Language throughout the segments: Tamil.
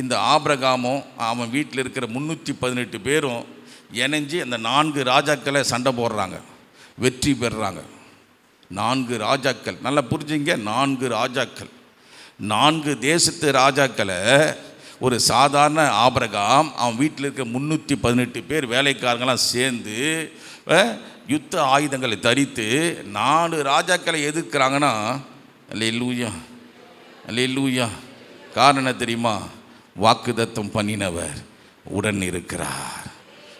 இந்த ஆபிரகாமும் அவன் வீட்டில் இருக்கிற முந்நூற்றி பதினெட்டு பேரும் இணைஞ்சு அந்த நான்கு ராஜாக்களை சண்டை போடுறாங்க வெற்றி பெறுறாங்க. நான்கு ராஜாக்கள் நல்லா புரிஞ்சுங்க நான்கு ராஜாக்கள். நான்கு தேசத்து ராஜாக்களை ஒரு சாதாரண ஆபிரகாம் அவன் வீட்டில் இருக்க முந்நூற்றி பதினெட்டு பேர் வேலைக்காரங்களாம் சேர்ந்து யுத்த ஆயுதங்களை தரித்து நாலு ராஜாக்களை எதிர்க்கிறாங்கன்னா அல்லேலூயா அல்லேலூயா. காரணம் என்ன தெரியுமா? வாக்குதத்தம் பண்ணினவர் உடன் இருக்கிறார்.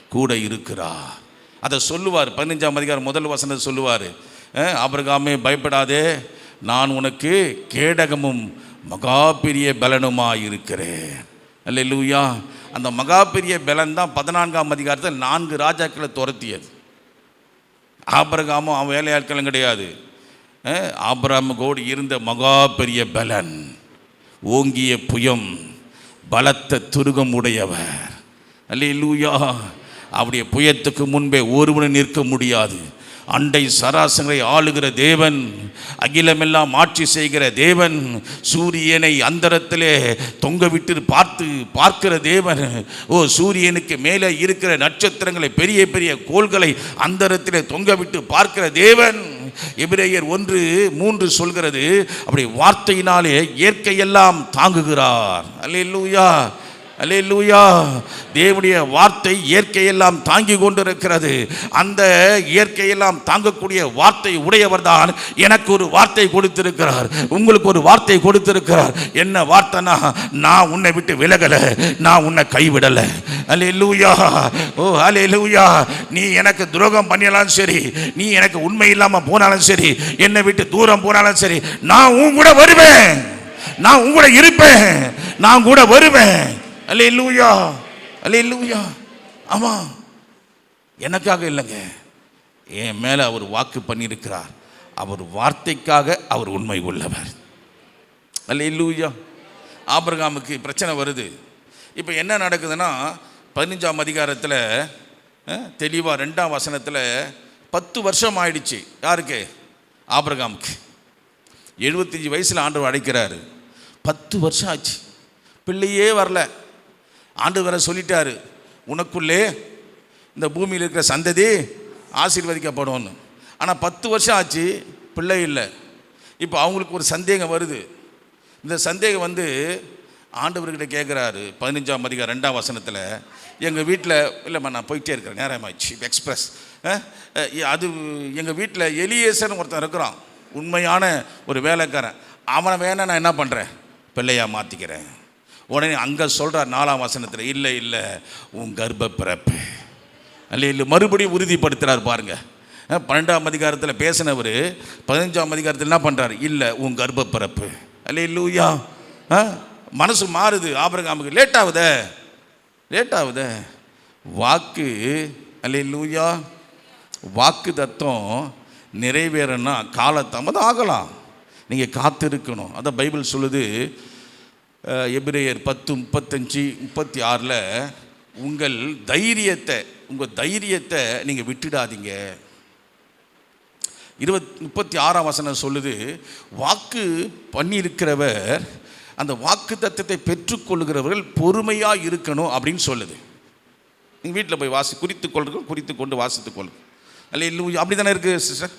கூட இருக்கிறார். அதை சொல்லுவார். பதினஞ்சாம் அதிகாரம் முதல் வசனத்தை சொல்லுவார். அபிரகாமே பயப்படாதே. நான் உனக்கு கேடகமும் மகா பெரிய பலனுமாக இருக்கிறேன் அல்லேலூயா. அந்த மகா பெரிய பலன் தான் பதினான்காம் அதிகாரத்தில் நான்கு ராஜாக்களை துரத்தியது. ஆபிரகாமும் அவன் வேலையாட்களும் கிடையாது. அஹ், ஆபிரகாமுகோடு இருந்த மகா பெரிய பலன் ஓங்கிய புயம் பலத்த துருகம் உடையவர். அல்லேலூயா. அவருடைய புயத்துக்கு முன்பே ஒருவனை நிற்க முடியாது. அண்டை சராசங்களை ஆளுகிற தேவன் அகிலமெல்லாம் ஆட்சி செய்கிற தேவன் சூரியனை அந்தரத்திலே தொங்க விட்டு பார்த்து பார்க்கிற தேவன். ஓ சூரியனுக்கு மேலே இருக்கிற நட்சத்திரங்களை பெரிய பெரிய கோள்களை அந்தரத்திலே தொங்க விட்டு பார்க்கிற தேவன். எபிரேயர் ஒன்று மூன்று சொல்கிறது அப்படி வார்த்தையினாலே இயற்கையெல்லாம் தாங்குகிறார். அல்லேலூயா. அல்லேலூயா தேவனுடைய வார்த்தை இயற்கையெல்லாம் தாங்கி கொண்டிருக்கிறது. அந்த இயற்கையெல்லாம் தாங்கக்கூடிய வார்த்தை உடையவர் தான் எனக்கு ஒரு வார்த்தை கொடுத்திருக்கிறார். உங்களுக்கு ஒரு வார்த்தை கொடுத்திருக்கிறார். என்ன வார்த்தைனா நான் உன்னை விட்டு விலகல நான் உன்னை கைவிடல. அல்லேலூயா. ஓ அல்லேலூயா. நீ எனக்கு துரோகம் பண்ணினாலும் சரி நீ எனக்கு உண்மை இல்லாமல் போனாலும் சரி என்னை விட்டு தூரம் போனாலும் சரி நான் உன் கூட வருவேன். நான் உன் கூட இருப்பேன். நான் கூட வருவேன். அல்லே லூயா அல்லே லூயா ஆமா. எனக்காக இல்லைங்க. என் மேலே அவர் வாக்கு பண்ணியிருக்கிறார். அவர் வார்த்தைக்காக அவர் உண்மை உள்ளவர். அல்லேலூயா ஆபிரகாமுக்கு பிரச்சனை வருது. இப்போ என்ன நடக்குதுன்னா பதினஞ்சாம் அதிகாரத்தில் தெளிவாக ரெண்டாம் வசனத்தில் பத்து வருஷம் ஆயிடுச்சு. யாருக்கு? ஆபிரகாமுக்கு. எழுபத்தஞ்சி வயசில் ஆண்டவர் அழைக்கிறாரு. பத்து வருஷம் ஆச்சு. பிள்ளையே வரல. ஆண்டவரை சொல்லிட்டாரு உனக்குள்ளே இந்த பூமியில் இருக்கிற சந்ததி ஆசீர்வதிக்கப்படும்னு ஆனால் பத்து வருஷம் ஆச்சு பிள்ளை இல்லை. இப்போ அவங்களுக்கு ஒரு சந்தேகம் வருது. இந்த சந்தேகம் வந்து ஆண்டவர்கிட்ட கேட்குறாரு பதினஞ்சாம் அதிகாரம் ரெண்டாம் வசனத்தில் எங்கள் வீட்டில் இல்லைம்மா நான் போயிட்டே இருக்கிறேன் நேரமாயிடுச்சு எக்ஸ்பிரஸ் அது எங்கள் வீட்டில் எலியேசன் ஒருத்தன் இருக்கிறான் உண்மையான ஒரு வேலைக்காரன். அவனை வேணா நான் என்ன பண்ணுறேன் பிள்ளையாக மாற்றிக்கிறேன் உடனே அங்கே சொல்கிறார் நாலாம் வசனத்தில் இல்லை இல்லை உன் கர்ப்ப பிறப்பு அல்ல இல்லை மறுபடியும் உறுதிப்படுத்துகிறார் பாருங்கள் பன்னெண்டாம் அதிகாரத்தில் பேசினவர் பதினஞ்சாம் அதிகாரத்தில் என்ன பண்ணுறாரு இல்லை உன் கர்ப்ப பிறப்பு அல்ல இல்லையா மனசு மாறுது ஆபரகாமுக்கு. லேட் ஆகுதே லேட் ஆகுதே வாக்கு அல்ல இல்லையா வாக்கு தத்துவம் நிறைவேறன்னா காலத்தாமதம் ஆகலாம். நீங்கள் காத்திருக்கணும். அதான் பைபிள் சொல்லுது எபிரேயர் பத்து முப்பத்தஞ்சு முப்பத்தி ஆறில் உங்கள் தைரியத்தை உங்கள் தைரியத்தை நீங்கள் விட்டுடாதீங்க. இருபத் முப்பத்தி ஆறாம் வசனம் சொல்லுது வாக்கு பண்ணியிருக்கிறவர் அந்த வாக்கு தத்துவத்தை பெற்றுக்கொள்கிறவர்கள் பொறுமையாக இருக்கணும் அப்படின்னு சொல்லுது. நீங்கள் வீட்டில் போய் வாசி குறித்து கொள்கிறோம் குறித்து கொண்டு வாசித்துக் கொள்ளுங்கள். அல்ல இல்லை அப்படி தானே இருக்குது சிஸ்டர்?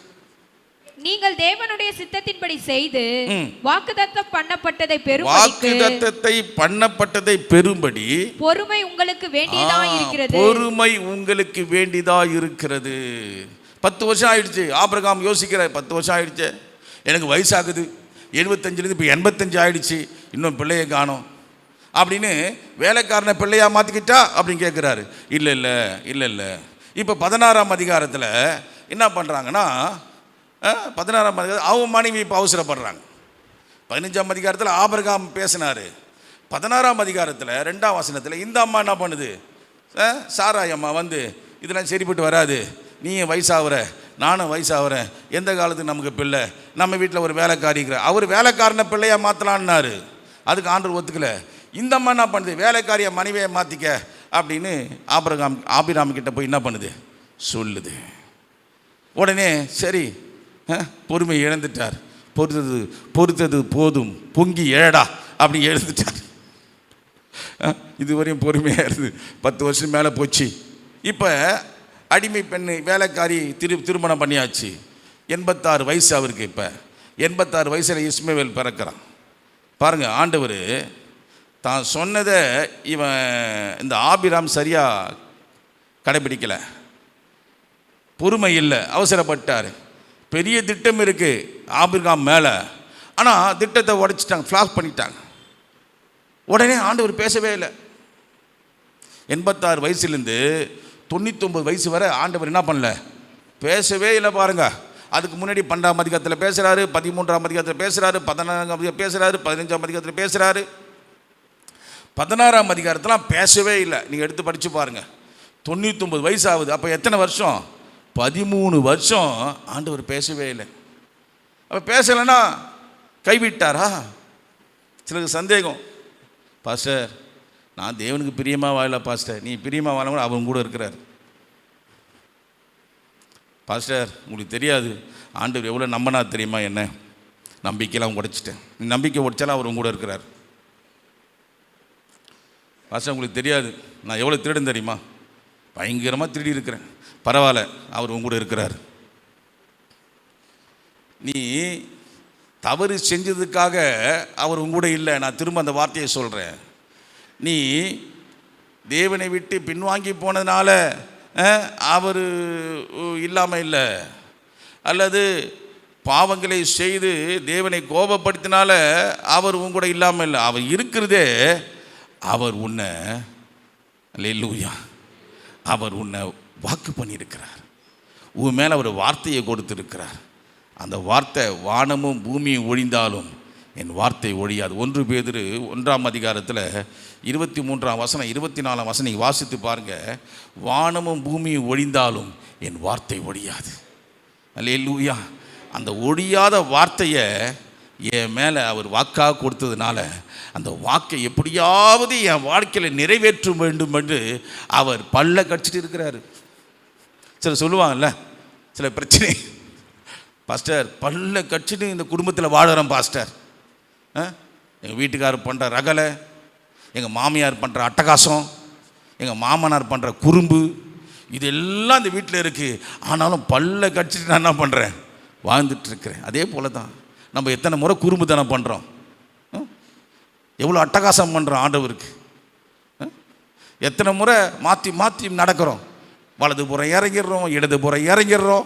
நீங்கள் தேவனுடைய சித்தத்தின்படி செய்து ம். வாக்குத்தத்தம் பண்ணப்பட்டதை வாக்கு பெறும்படிக்கு தத்தத்தை பண்ணப்பட்டதை பெறும்படி பொறுமை உங்களுக்கு வேண்டியதா இருக்கிறது. பொறுமை உங்களுக்கு வேண்டியதா இருக்கிறது. பத்து வருஷம் ஆயிடுச்சு. ஆபிரகாம் யோசிக்கிற பத்து வருஷம் ஆயிடுச்சு. எனக்கு வயசாகுது. எழுபத்தஞ்சிலேருந்து இப்போ எண்பத்தஞ்சு ஆயிடுச்சு. இன்னும் பிள்ளையை காணோம். அப்படின்னு வேலைக்காரனை பிள்ளையா மாற்றிக்கிட்டா அப்படின்னு கேட்குறாரு இல்லை இல்லை இல்லை இல்லை. இப்போ பதினாறாம் அதிகாரத்தில் என்ன பண்ணுறாங்கன்னா பதினாறாம் அதிகாரம் அவங்க மனைவி இப்போ அவசரப்படுறாங்க. பதினஞ்சாம் அதிகாரத்தில் ஆபரகாம் பேசினார். பதினாறாம் அதிகாரத்தில் ரெண்டாம் வசனத்தில் இந்த அம்மா என்ன பண்ணுது? சாராய் அம்மா வந்து இதெல்லாம் சரிப்பட்டு வராது. நீயும் வயசாகிற நானும் வயசாகிறேன். எந்த காலத்துக்கு நமக்கு பிள்ளை? நம்ம வீட்டில் ஒரு வேலைக்காரிக்கிற அவர் வேலைக்காரனை பிள்ளையாக மாற்றலான்னாரு அதுக்கு ஆண்டு ஒத்துக்கலை. இந்த அம்மா என்ன பண்ணுது? வேலைக்காரியை மனைவியை மாற்றிக்க அப்படின்னு ஆபரகாம் ஆபிராம் கிட்ட போய் என்ன பண்ணுது? சொல்லுது. உடனே சரி பொறுமை இழந்துட்டார். பொறுத்தது பொறுத்தது போதும். பொங்கி ஏடா அப்படி எழுந்துட்டார். இதுவரையும் பொறுமையாக இருந்து பத்து வருஷம் மேலே போச்சு. இப்போ அடிமை பெண்ணு வேலைக்காரி திரு திருமணம் பண்ணியாச்சு. எண்பத்தாறு வயசு அவருக்கு இப்போ. எண்பத்தாறு வயசில் இஸ்மவேல் பிறக்கிறான். பாருங்கள் ஆண்டவர் தான் சொன்னதை இவன் இந்த ஆபிராம் சரியாக கடைபிடிக்கலை. பொறுமை இல்லை அவசரப்பட்டார். பெரிய திட்டம் இருக்குது ஆபிரகாம் மேலே. ஆனால் திட்டத்தை உடைச்சிட்டாங்க ஃப்ளாஷ் பண்ணிட்டாங்க. உடனே ஆண்டவர் பேசவே இல்லை. எண்பத்தாறு வயசுலேருந்து தொண்ணூத்தொம்பது வயசு வரை ஆண்டவர் என்ன பண்ணல? பேசவே இல்லை பாருங்கள் அதுக்கு முன்னாடி பன்னெண்டாம் அதிகாரத்தில் பேசுகிறாரு பதிமூன்றாம் அதிகாரத்தில் பேசுகிறாரு பதினாறாம் அதிகாரம் பேசுகிறாரு பதினஞ்சாம் அதிகாரத்தில் பேசுகிறாரு பதினாறாம் அதிகாரத்தெலாம் பேசவே இல்லை. நீங்கள் எடுத்து படித்து பாருங்கள் தொண்ணூற்றொம்பது வயசு ஆகுது அப்போ எத்தனை வருஷம்? பதிமூணு வருஷம் ஆண்டவர் பேசவே இல்லை. அப்போ பேசலைன்னா கைவிட்டாரா? சிலருக்கு சந்தேகம். பாஸ்டர் நான் தேவனுக்கு பிரியமாக வாழல பாஸ்டர். நீ பிரியமாக வாழ அவன் கூட இருக்கிறார். பாஸ்டர் உங்களுக்கு தெரியாது. ஆண்டவர் எவ்வளோ நம்பினா தெரியுமா என்ன? நம்பிக்கையெல்லாம் உடைச்சிட்டேன். நீ நம்பிக்கை உடைச்சாலும் அவர் கூட இருக்கிறார். பாஸ்டர் உங்களுக்கு தெரியாது. நான் எவ்வளோ திருடன் தெரியுமா? பயங்கரமாக திருடி இருக்கிறேன். பரவாயில்ல அவர் உங்க கூட இருக்கிறார். நீ தவறு செஞ்சதுக்காக அவர் உங்க கூட இல்லை நான் திரும்ப அந்த வார்த்தையை சொல்கிறேன் நீ தேவனை விட்டு பின்வாங்கி போனதுனால அவர் இல்லாமல் இல்லை. அல்லது பாவங்களை செய்து தேவனை கோபப்படுத்தினால அவர் உங்க கூட இல்லாமல் இல்லை. அவர் இருக்கிறதே அவர் உன்னை லூயா அவர் உன்னை வாக்கு பண்ணியிருக்கிறார். உன் மேலே ஒரு வார்த்தையை கொடுத்திருக்கிறார். அந்த வார்த்தை வானமும் பூமியும் ஒழிந்தாலும் என் வார்த்தை ஒழியாது. ஒன்று பேதிரு ஒன்றாம் அதிகாரத்தில் இருபத்தி மூன்றாம் வசனம் இருபத்தி நாலாம் வசனம் நீங்கள் வாசித்து பாருங்கள் வானமும் பூமியும் ஒழிந்தாலும் என் வார்த்தை ஒழியாது. அல்லேலூயா. அந்த ஒழியாத வார்த்தையை என் மேலே அவர் வாக்காக கொடுத்ததுனால அந்த வாக்கை எப்படியாவது என் வாழ்க்கையில் நிறைவேற்ற வேண்டும் என்று அவர் பல்ல கடிச்சிட்டு இருக்கிறாரு. சில சொல்லுவாங்கல்ல சில பிரச்சனை. பாஸ்டர் பல்ல கட்சிட்டு இந்த குடும்பத்தில் வாழுறோம் பாஸ்டர் எங்கள் வீட்டுக்காரர் பண்ணுற ரகலை எங்கள் மாமியார் பண்ணுற அட்டகாசம் எங்கள் மாமனார் பண்ணுற குறும்பு இதெல்லாம் இந்த வீட்டில் இருக்குது ஆனாலும் பல்ல கடிச்சிட்டு நான் என்ன பண்ணுறேன் வாழ்ந்துட்டுருக்கிறேன். அதே போல தான் நம்ம எத்தனை முறை குறும்பு தானே பண்ணுறோம் எவ்வளோ அட்டகாசம் பண்ணுறோம் ஆண்டவருக்கு. எத்தனை முறை மாற்றி மாற்றி நடக்கிறோம். வலதுபுறம் இறங்கிடுறோம் இடதுபுறம் இறங்கிடுறோம்.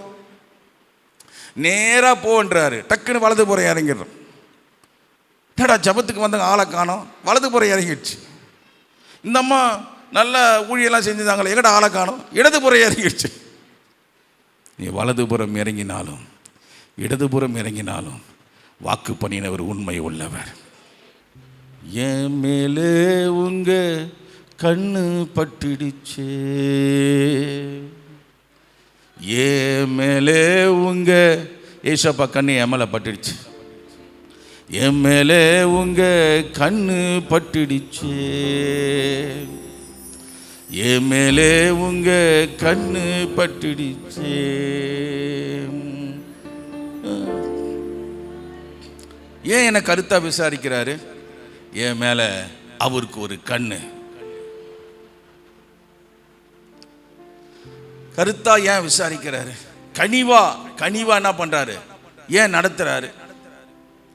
நேராக போன்றாரு டக்குன்னு வலதுபுறம் இறங்கிடுறோம். என்னடா ஜபத்துக்கு வந்தவங்க ஆளை காணோம்? வலதுபுறம் இறங்கிடுச்சு. இந்த அம்மா நல்ல ஊழியெல்லாம் செஞ்சுருந்தாங்களே எங்கடா ஆளை காணோம்? இடதுபுறம் இறங்கிடுச்சு. நீ வலதுபுறம் இறங்கினாலும் இடதுபுறம் இறங்கினாலும் வாக்கு பண்ணினவர் உண்மை உள்ளவர். என் மேலே உங்கள் கண்ணு பட்டுடுச்சே. ஏ மேலே உங்க ஏசப்பா கண்ணு என் மேலே பட்டுடுச்சு. என் மேலே உங்க கண்ணு பட்டுடுச்சே. என் மேலே உங்க கண்ணு பட்டுடுச்சே. ஏன் என்னை கருத்தா விசாரிக்கிறாரு? என் மேலே அவருக்கு ஒரு கண்ணு. கருத்தா ஏன் விசாரிக்கிறாரு? கனிவா கனிவா என்ன பண்றாரு? ஏன் நடத்துறாரு?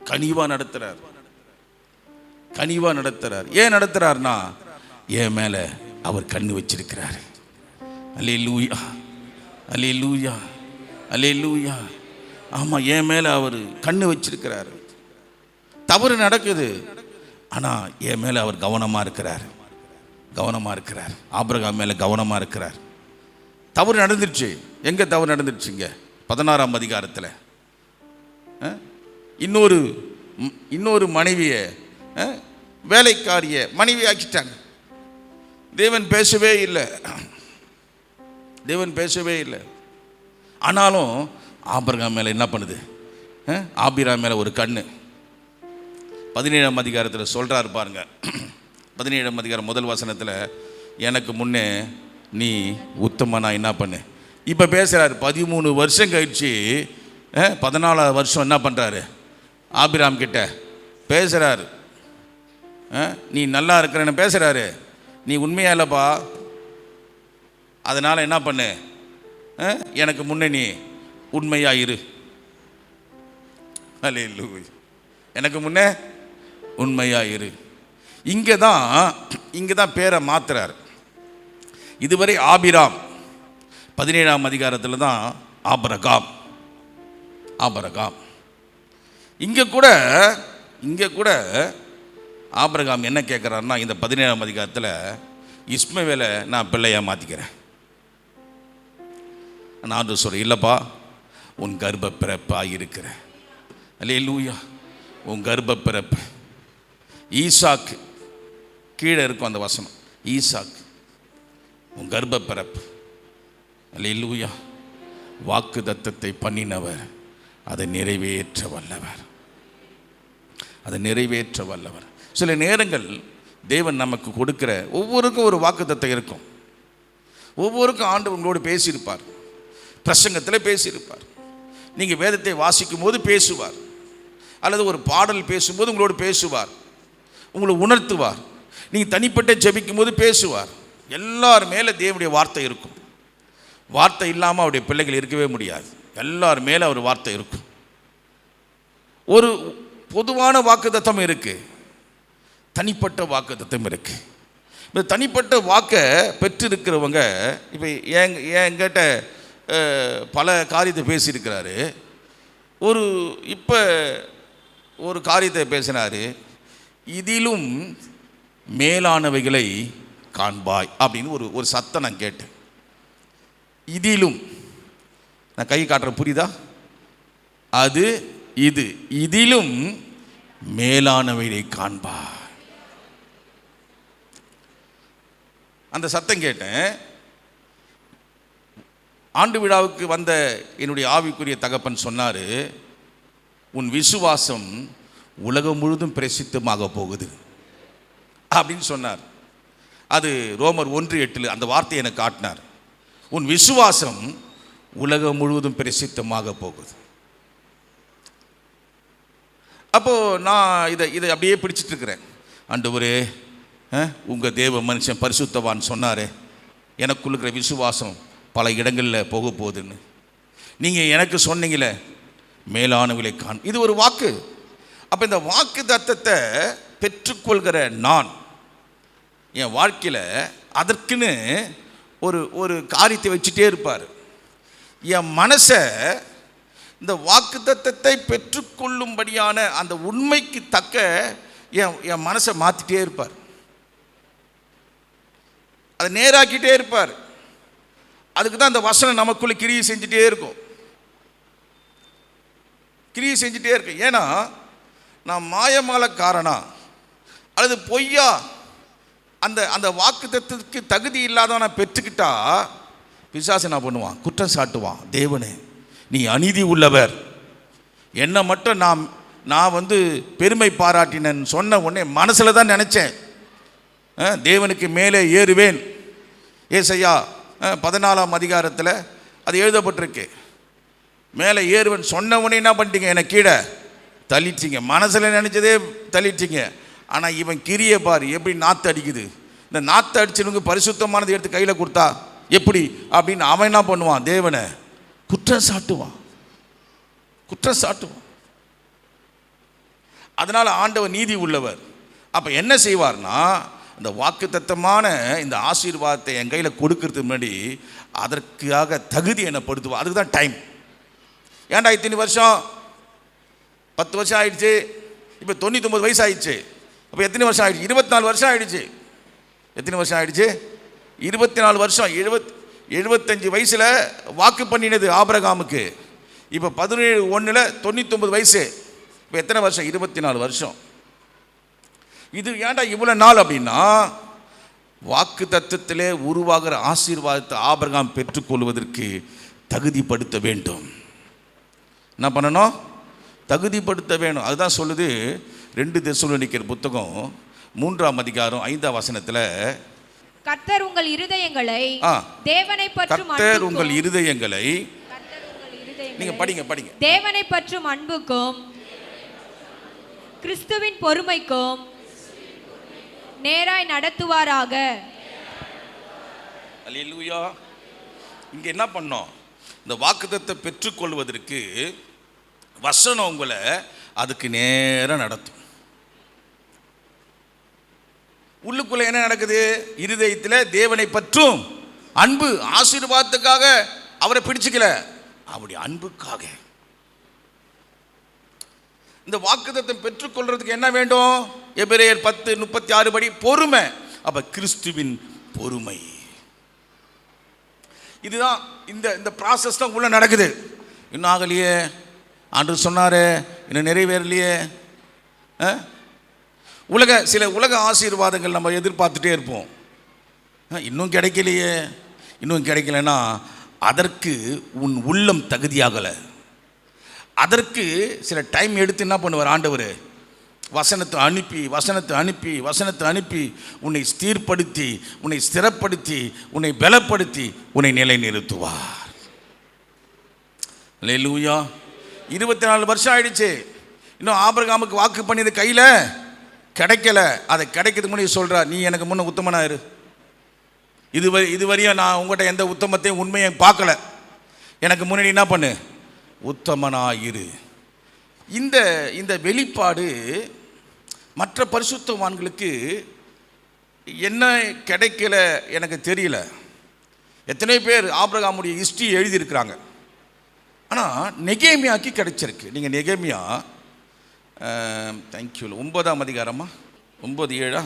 கனிவா நடத்துறாரு. கனிவா நடத்துறாரு. ஏன் நடத்துறாருன்னா என் மேல அவர் கண்ணு வச்சிருக்கிறாரு. அலே லூயா அலே லூயா அலே லூயா ஆமா என் மேல அவர் கண்ணு வச்சிருக்கிறாரு. தவறு நடக்குது. ஆனா என் மேல அவர் கவனமா இருக்கிறார். கவனமா இருக்கிறார். ஆபிரகாம் மேல கவனமா இருக்கிறார். தவறு நடந்துருச்சு. எங்கே தவறு நடந்துருச்சுங்க? பதினாறாம் அதிகாரத்தில். இன்னொரு இன்னொரு மனைவியை வேலைக்காரிய மனைவி ஆக்கிட்டாங்க. தேவன் பேசவே இல்லை. தேவன் பேசவே இல்லை. ஆனாலும் ஆபிரகாம் மேலே என்ன பண்ணுது? ஆபிரா மேலே ஒரு கண்ணு. பதினேழாம் அதிகாரத்தில் சொல்கிறாரு பாருங்க. பதினேழாம் அதிகாரம் முதல் வசனத்தில் எனக்கு முன்னே நீ உத்தமனா என்ன பண்ணு? இப்போ பேசுகிறாரு பதிமூணு வருஷம் கழிச்சு பதினாலாவது வருஷம் என்ன பண்ணுறாரு ஆபிராம் கிட்ட பேசுகிறாரு ஆ? நீ நல்லா இருக்கிறன்னு பேசுகிறாரு நீ உண்மையா இல்லைப்பா? அதனால் என்ன பண்ணு? ஆ? எனக்கு முன்னே நீ உண்மையாக இரு. எனக்கு முன்னே உண்மையாக இரு. இங்கே தான் இங்கே தான் பேரை மாத்துறார். இதுவரை ஆபிராம். பதினேழாம் அதிகாரத்தில் தான் ஆபரகாம். ஆபரகாம். இங்கே கூட இங்கே கூட ஆபரகாம் என்ன கேட்குறாருன்னா இந்த பதினேழாம் அதிகாரத்தில் இஸ்மவேலை நான் பிள்ளையாக மாற்றிக்கிறேன் நான் சொல்கிறேன் இல்லைப்பா உன் கர்ப்ப பிறப்பாக இருக்கிற அல்லே லூயா உன் கர்ப்ப பிறப்பு ஈசாக்கு கீழே இருக்கும் அந்த வசனம் ஈசாக்கு. உன் கர்ப்பப்பிறப்பு. அல்ல லூயா வாக்கு தத்தத்தை பண்ணினவர் அதை நிறைவேற்ற வல்லவர். அதை நிறைவேற்ற வல்லவர். சில நேரங்கள் தேவன் நமக்கு கொடுக்கிற ஒவ்வொருக்கும் ஒரு வாக்குத்தத்தம் இருக்கும். ஒவ்வொருக்கும் ஆண்டு உங்களோடு பேசியிருப்பார். பிரசங்கத்தில் பேசியிருப்பார். நீங்கள் வேதத்தை வாசிக்கும் போது பேசுவார். அல்லது ஒரு பாடல் பேசும்போது உங்களோடு பேசுவார். உங்களை உணர்த்துவார். நீங்கள் தனிப்பட்ட ஜபிக்கும் போது பேசுவார். எல்லார் மேலே தேவனுடைய வார்த்தை இருக்கும். வார்த்தை இல்லாமல் அவருடைய பிள்ளைகள் இருக்கவே முடியாது. எல்லார் மேலே அவர் வார்த்தை இருக்கும். ஒரு பொதுவான வாக்குத்தத்தம் இருக்குது தனிப்பட்ட வாக்குத்தத்தம் இருக்குது இந்த தனிப்பட்ட வாக்கை பெற்றிருக்கிறவங்க இப்போ என் என்கிட்ட பல காரியத்தை பேசியிருக்கிறாரு. ஒரு இப்போ ஒரு காரியத்தை பேசினார். இதிலும் மேலானவைகளை காண்பாய் அப்படின்னு ஒரு ஒரு சத்தம் நான் கேட்டேன். இதிலும் நான் கை காட்டுற புரியுதா? அது இது. இதிலும் மேலானவையை காண்பாய். அந்த சத்தம் கேட்டேன். ஆண்டு விழாவுக்கு வந்த என்னுடைய ஆவிக்குரிய தகப்பன் சொன்னார் உன் விசுவாசம் உலகம் முழுதும் பிரசித்தமாக போகுது. அப்படின்னு சொன்னார். அது ரோமர் ஒன்று எட்டில் அந்த வார்த்தையை எனக்கு காட்டினார். உன் விசுவாசம் உலகம் முழுவதும் பிரசித்தமாக போகுது. அப்போது நான் இதை இதை அப்படியே பிடிச்சிட்டு இருக்கிறேன். ஆண்டவரே உங்கள் தேவ மனுஷன் பரிசுத்தவான் சொன்னாரே எனக்கு இருக்கிற விசுவாசம் பல இடங்களில் போக போகுதுன்னு. நீங்கள் எனக்கு சொன்னீங்களே மேலானவிலை காண் இது ஒரு வாக்கு. அப்போ இந்த வாக்கு தத்தத்தை பெற்றுக்கொள்கிற நான் என் வாழ்க்கையில் அதற்குன்னு ஒரு ஒரு காரியத்தை வச்சுட்டே இருப்பார். என் மனசை இந்த வாக்கு தத்தத்தை பெற்றுக்கொள்ளும்படியான அந்த உண்மைக்கு தக்க என் என் மனசை மாற்றிட்டே இருப்பார். அதை நேராக்கிட்டே இருப்பார். அதுக்கு தான் அந்த வசனம் நமக்குள்ளே கிரியை செஞ்சுட்டே இருக்கும். கிரியை செஞ்சுட்டே இருக்கு ஏன்னா நான் மாயமாலக்காரனா அல்லது பொய்யா? அந்த அந்த வாக்குத்தத்துக்கு தகுதி இல்லாதவனை பெற்றுக்கிட்டா பிசாசு என்ன பண்ணுவான்? குற்றம் சாட்டுவான். தேவனே நீ அநீதி உள்ளவர். என்னை மட்டும் நான் நான் வந்து பெருமை பாராட்டினேன் சொன்ன உடனே மனசில் தான் நினச்சேன். தேவனுக்கு மேலே ஏறுவேன். ஏசையா பதினாலாம் அதிகாரத்தில் அது எழுதப்பட்டிருக்கு. மேலே ஏறுவன் சொன்ன உடனே என்ன பண்ணிட்டீங்க? என்னை கீழே தள்ளிட்டீங்க. மனசில் நினச்சதே தள்ளிட்டீங்க. ஆனால் இவன் கிரியை பாரு எப்படி நாற்று அடிக்குது? இந்த நாற்று அடிச்சவனுக்கு பரிசுத்தமானது எடுத்து கையில் கொடுத்தா எப்படி? அப்படின்னு அவன் என்ன பண்ணுவான்? தேவனை குற்றம் சாட்டுவான். குற்றம் சாட்டுவான். அதனால் ஆண்டவர் நீதி உள்ளவர். அப்போ என்ன செய்வார்னா இந்த வாக்குத்தத்தமான இந்த ஆசீர்வாதத்தை என் கையில் கொடுக்கறதுக்கு முன்னாடி அதற்காக தகுதி என்னப்படுத்துவா அதுக்கு தான் டைம் ஏன்டா இத்தனை வருஷம்? பத்து வருஷம் ஆயிடுச்சு. இப்போ தொண்ணூத்தொம்பது வயசு ஆயிடுச்சு அப்போ எத்தனை வருஷம் ஆகிடுச்சு இருபத்தி நாலு வருஷம் ஆயிடுச்சு. எத்தனை வருஷம் ஆயிடுச்சு? இருபத்தி நாலு வருஷம் எழுபத் எழுபத்தஞ்சு வயசில் வாக்கு பண்ணினது ஆபரகாமுக்கு. இப்போ பதினேழு ஒன்றில் தொண்ணூத்தொம்பது வயசு. இப்போ எத்தனை வருஷம்? இருபத்தி நாலு வருஷம். இது ஏன்டா இவ்வளோ நாள் அப்படின்னா வாக்கு தத்துவத்திலே உருவாகிற ஆசீர்வாதத்தை ஆபரகாம் பெற்றுக்கொள்வதற்கு தகுதிப்படுத்த வேண்டும். என்ன பண்ணணும்? தகுதிப்படுத்த வேணும். அதுதான் சொல்லுது ரெண்டு தெசலோனிக்கர் புத்தகம் மூன்றாம் அதிகாரம் ஐந்தாம் வசனத்தில் கர்த்தர் உங்கள் இருதயங்களை. தேவனை பற்றும் கர்த்தர் உங்கள் இருதயங்களை நீங்க படிங்க படிங்க. தேவனை பற்றும் அன்புக்கும் கிறிஸ்துவின் பொறுமைக்கும் நேராய் நடத்துவாராக. அல்லேலூயா. இங்கே என்ன பண்ணோம்? இந்த வாக்குத்தத்தை பெற்றுக்கொள்வதற்கு வசனம் உங்களை அதுக்கு நேரம் நடத்தும். உள்ளுக்குள்ள என்ன நடக்குது? இருதயத்தில் தேவனை பற்றும் அன்பு ஆசீர்வாதத்துக்காக அவரை பிடிச்சிக்கல. அவருடைய அன்புக்காக. இந்த வாக்குத்தத்தை பெற்றுக்கொள்றதுக்கு என்ன வேண்டும்? எபிரேயர் பத்து முப்பத்தி ஆறு படி பொறுமை. அப்ப கிறிஸ்துவின் பொறுமை. இதுதான் இந்த இந்த ப்ராசஸ் தான் உள்ள நடக்குது. இன்னும் ஆகலையே ஆண்டு சொன்னாரு இன்னும் நிறைவேறலையே. ஆ? உலக சில உலக ஆசீர்வாதங்கள் நம்ம எதிர்பார்த்துட்டே இருப்போம். ஆ, இன்னும் கிடைக்கலையே. இன்னும் கிடைக்கலன்னா அதற்கு உன் உள்ளம் தகுதியாகலை. அதற்கு சில டைம் எடுத்து என்ன பண்ணுவார் ஆண்டவர்? வசனத்தை அனுப்பி வசனத்தை அனுப்பி வசனத்தை அனுப்பி உன்னை ஸ்தீர்ப்படுத்தி உன்னை ஸ்திரப்படுத்தி உன்னை பலப்படுத்தி உன்னை நிலைநிறுத்துவார். லூயா இருபத்தி நாலு வருஷம் ஆயிடுச்சு. இன்னும் ஆபிரகாமுக்கு வாக்கு பண்ணியது கையில். கிடைக்கல. அதை கிடைக்கிறதுக்கு முன்னாடி சொல்கிறா நீ எனக்கு முன்னே உத்தமனாயிரு இதுவரை இதுவரையும் நான் உங்கள்கிட்ட எந்த உத்தமத்தையும் உண்மையை பார்க்கல. எனக்கு முன்னாடி என்ன பண்ணு? உத்தமனாயிரு இந்த இந்த வெளிப்பாடு மற்ற பரிசுத்தவான்களுக்கு என்ன கிடைக்கல எனக்கு தெரியல. எத்தனை பேர் ஆப்ரகாமுடைய ஹிஸ்ட்ரி எழுதியிருக்கிறாங்க. ஆனால் நெகேமியாக்கு கிடைச்சிருக்கு. நீங்கள் நெகேமியா தேங்க்யூ ஒன்பதாம் அதிகாரமா? ஒன்பது ஏழா?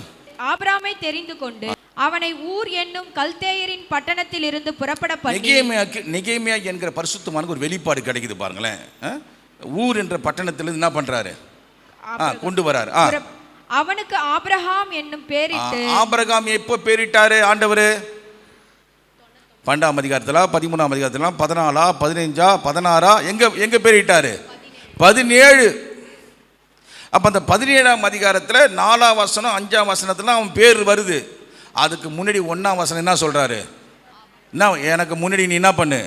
ஆபிராமை தெரிந்து கொண்டு அவனை ஊர் என்னும் கல்தேயரின் பட்டணத்தில் இருந்து புறப்பட நெகேமியாக்கு நெகேமியா என்கிற பரிசுத்தமானுக்கு ஒரு வெளிப்பாடு கிடைக்குது பாருங்களேன்? ஊர் என்ற பட்டணத்திலிருந்து என்ன பண்றாரு? கொண்டு வராரு. அவனுக்கு ஆபிரகாம் என்னும் பேரிட்டு ஆபிரகாம் எப்போ பேரிட்டாரு ஆண்டவர்? பன்னெண்டாம் அதிகாரத்தில் பதிமூணாம் அதிகாரத்தில் பதினாலா பதினைஞ்சா பதினாறா எங்க எங்க பேரிட்டாரு? பதினேழு. அப்போ அந்த பதினேழாம் அதிகாரத்தில் நாலாம் வசனம் அஞ்சாம் வசனத்தில் அவன் பேர் வருது. அதுக்கு முன்னாடி ஒன்றாம் வசனம் என்ன சொல்கிறாரு என்ன எனக்கு முன்னாடி நீ என்ன பண்ணு?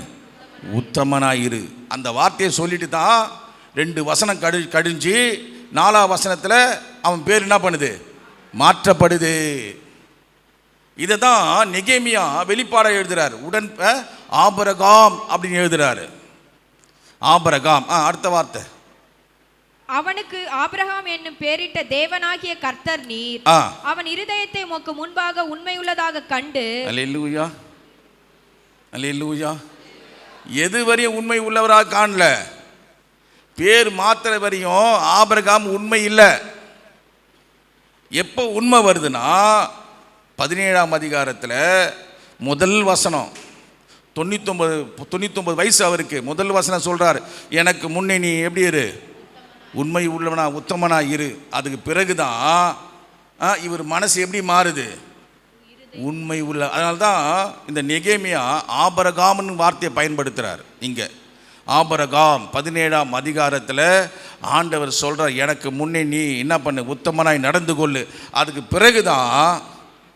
உத்தமனாயிரு. அந்த வார்த்தையை சொல்லிட்டு தான் ரெண்டு வசனம் கடி கடிஞ்சு நாலாம் வசனத்தில் அவன் பேர் என்ன பண்ணுது? மாற்றப்படுது. இதை தான் நெகேமியா வெளிப்பாட எழுதுறாரு. உடன் ஆபரகாம் அப்படின்னு எழுதுறாரு. ஆபரகாம் ஆ அடுத்த வார்த்தை. அவனுக்கு ஆபிரகாம் என்னும் பேரிட்ட தேவனாகிய கர்த்தர் நீர். அவன் இருதயத்தை உமக்கு முன்பாக உண்மையுள்ளதாக கண்டு. அல்லேலூயா. அல்லேலூயா. எது வரையும் உண்மை உள்ளவராக காணல. பேர் மாத்திர வரையும் ஆபிரகாம் உண்மை இல்லை. எப்போ உண்மை வருதுன்னா பதினேழாம் அதிகாரத்தில் முதல் வசனம். தொண்ணூத்தொம்பது தொண்ணூத்தொம்பது வயசு அவருக்கு. முதல் வசனம் சொல்றார். எனக்கு முன்னே நீ எப்படி இரு? உண்மை உள்ளவனா உத்தமனா இரு. அதுக்கு பிறகுதான் ஆ, இவர் மனசு எப்படி மாறுது? உண்மை உள்ள அதனால தான் இந்த நெகேமியா ஆபரகாம்னு வார்த்தையை பயன்படுத்துகிறார் இங்கே. ஆபரகாம் பதினேழாம் அதிகாரத்தில் ஆண்டவர் சொல்கிறார் எனக்கு முன்னே நீ என்ன பண்ணு? உத்தமனாய் நடந்து கொள்ளு. அதுக்கு பிறகுதான்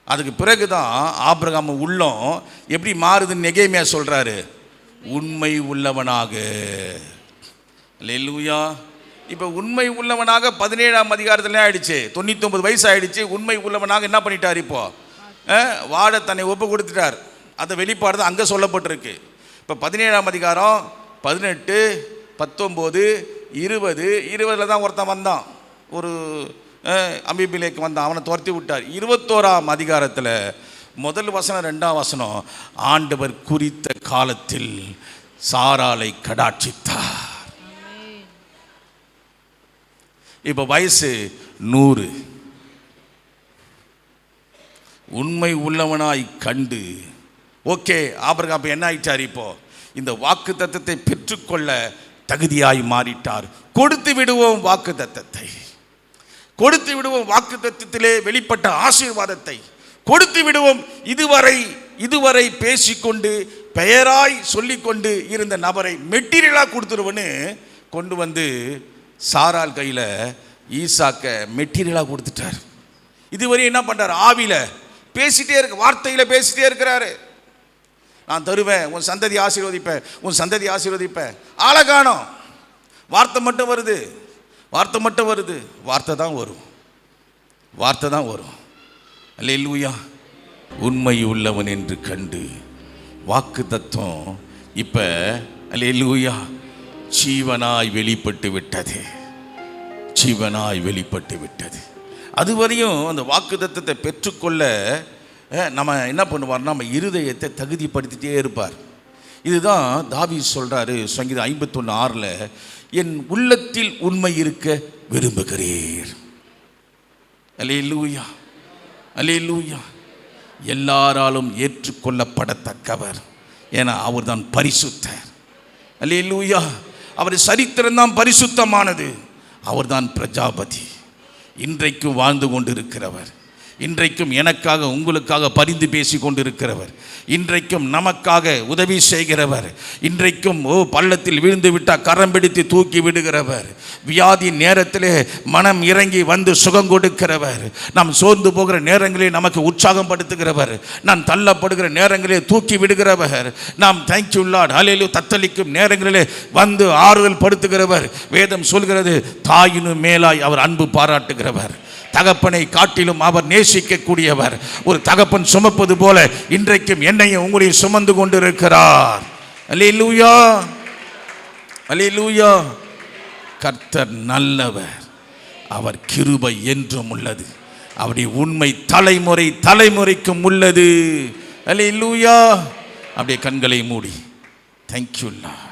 அதுக்கு பிறகுதான் ஆபரகாம் உள்ளம் எப்படி மாறுதுன்னு நெகேமியா சொல்கிறாரு உண்மை உள்ளவனாக. லெல்லூயா இப்போ உண்மை உள்ளவனாக பதினேழாம் அதிகாரத்தில் ஆயிடுச்சு தொண்ணூத்தொம்பது வயசு ஆயிடுச்சு உண்மை உள்ளவனாக என்ன பண்ணிட்டார் இப்போ? வாட தன்னை ஒப்பு கொடுத்துட்டார். அந்த வெளிப்பாடு தான் அங்கே சொல்லப்பட்டிருக்கு. இப்போ பதினேழாம் அதிகாரம் பதினெட்டு பத்தொம்போது இருபது இருபதில் தான் ஒருத்தன் வந்தான். ஒரு அம்பிபிலேக்கு வந்தான். அவனை துரத்தி விட்டார். இருபத்தோராம் அதிகாரத்தில் முதல் வசனம் ரெண்டாம் வசனம் ஆண்டவர் குறித்த காலத்தில் சாராலை கடாட்சித்தார். இப்போ வயசு நூறு. உண்மை உள்ளவனாய் கண்டு. ஓகே ஆபரகம் அப்போ என்ன ஆயிட்டார் இப்போ? இந்த வாக்கு தத்தத்தை பெற்றுக்கொள்ள தகுதியாய் மாறிட்டார். கொடுத்து விடுவோம் வாக்கு தத்தத்தை. கொடுத்து விடுவோம் வாக்கு தத்தத்திலே வெளிப்பட்ட ஆசீர்வாதத்தை. கொடுத்து விடுவோம் இதுவரை இதுவரை பேசிக்கொண்டு பெயராய் சொல்லிக்கொண்டு இருந்த நபரை மெட்டீரியலாக கொடுத்துருவன்னு கொண்டு வந்து சாரால் கையில் ஈசாக்க மெட்டீரியலாக கொடுத்துட்டார். இதுவரையும் என்ன பண்றார்? ஆவியில் பேசிட்டே இருக்க வார்த்தையில் பேசிட்டே இருக்கிறாரு. நான் தருவேன் உன் சந்ததி ஆசீர்வதிப்பேன் உன் சந்ததி ஆசீர்வதிப்பேன். ஆளை வார்த்தை மட்டும் வருது வார்த்தை மட்டும் வருது வார்த்தை தான் வரும். வார்த்தை தான் வரும். அல்லேலூயா. உண்மை உள்ளவன் என்று கண்டு வாக்கு தத்துவம் இப்போ அல்லேலூயா. ஜீவனாய் வெளிப்பட்டு விட்டது. ஜீவனாய் வெளிப்பட்டு விட்டது. அதுவரையும் அந்த வாக்கு பெற்றுக்கொள்ள நம்ம என்ன பண்ணுவார்னா நம்ம இருதயத்தை தகுதிப்படுத்திட்டே இருப்பார். இதுதான் தாவி சொல்கிறாரு சங்கீதம் ஐம்பத்தொன்று ஆறில் என் உள்ளத்தில் உண்மை இருக்க விரும்புகிறீர். அலே லூயா அலே லூயா எல்லாராலும் ஏற்றுக்கொள்ளப்படத்தக்கவர். ஏன்னா அவர் தான் பரிசுத்தர். லூயா அவர் சரித்திரம் தான் பரிசுத்தமானது. அவர்தான் பிரஜாபதி. இன்றைக்கும் வாழ்ந்து கொண்டிருக்கிறவர். இன்றைக்கும் எனக்காக உங்களுக்காக பரிந்து பேசி கொண்டிருக்கிறவர். இன்றைக்கும் நமக்காக உதவி செய்கிறவர். இன்றைக்கும் ஓ பள்ளத்தில் விழுந்து விட்டால் கரம் பிடித்து தூக்கி விடுகிறவர். வியாதி நேரத்திலே மனம் இறங்கி வந்து சுகம் கொடுக்கிறவர். நாம் சோர்ந்து போகிற நேரங்களில் நமக்கு உற்சாகம் படுத்துகிறவர். நான் தள்ளப்படுகிற நேரங்களே தூக்கி விடுகிறவர். நாம் தேங்க்யூ லார்ட் அலையிலும் தத்தளிக்கும் நேரங்களிலே வந்து ஆறுதல் படுத்துகிறவர். வேதம் சொல்கிறது தாயினும் மேலாய் அவர் அன்பு பாராட்டுகிறவர். தகப்பனை காட்டிலும் அவர் நேசிக்கக்கூடியவர் ஒரு தகப்பன் சுமப்பது போல இன்றைக்கும் என்னையும் உங்களையும் சுமந்து கொண்டிருக்கிறார். அல்லேலூயா. லூயா கர்த்தர் நல்லவர். அவர் கிருபை என்றும் உள்ளது. அவருடைய உண்மை தலைமுறை தலைமுறைக்கும் உள்ளது. அல்லேலூயா. அப்படியே கண்களை மூடி. தேங்க்யூ லா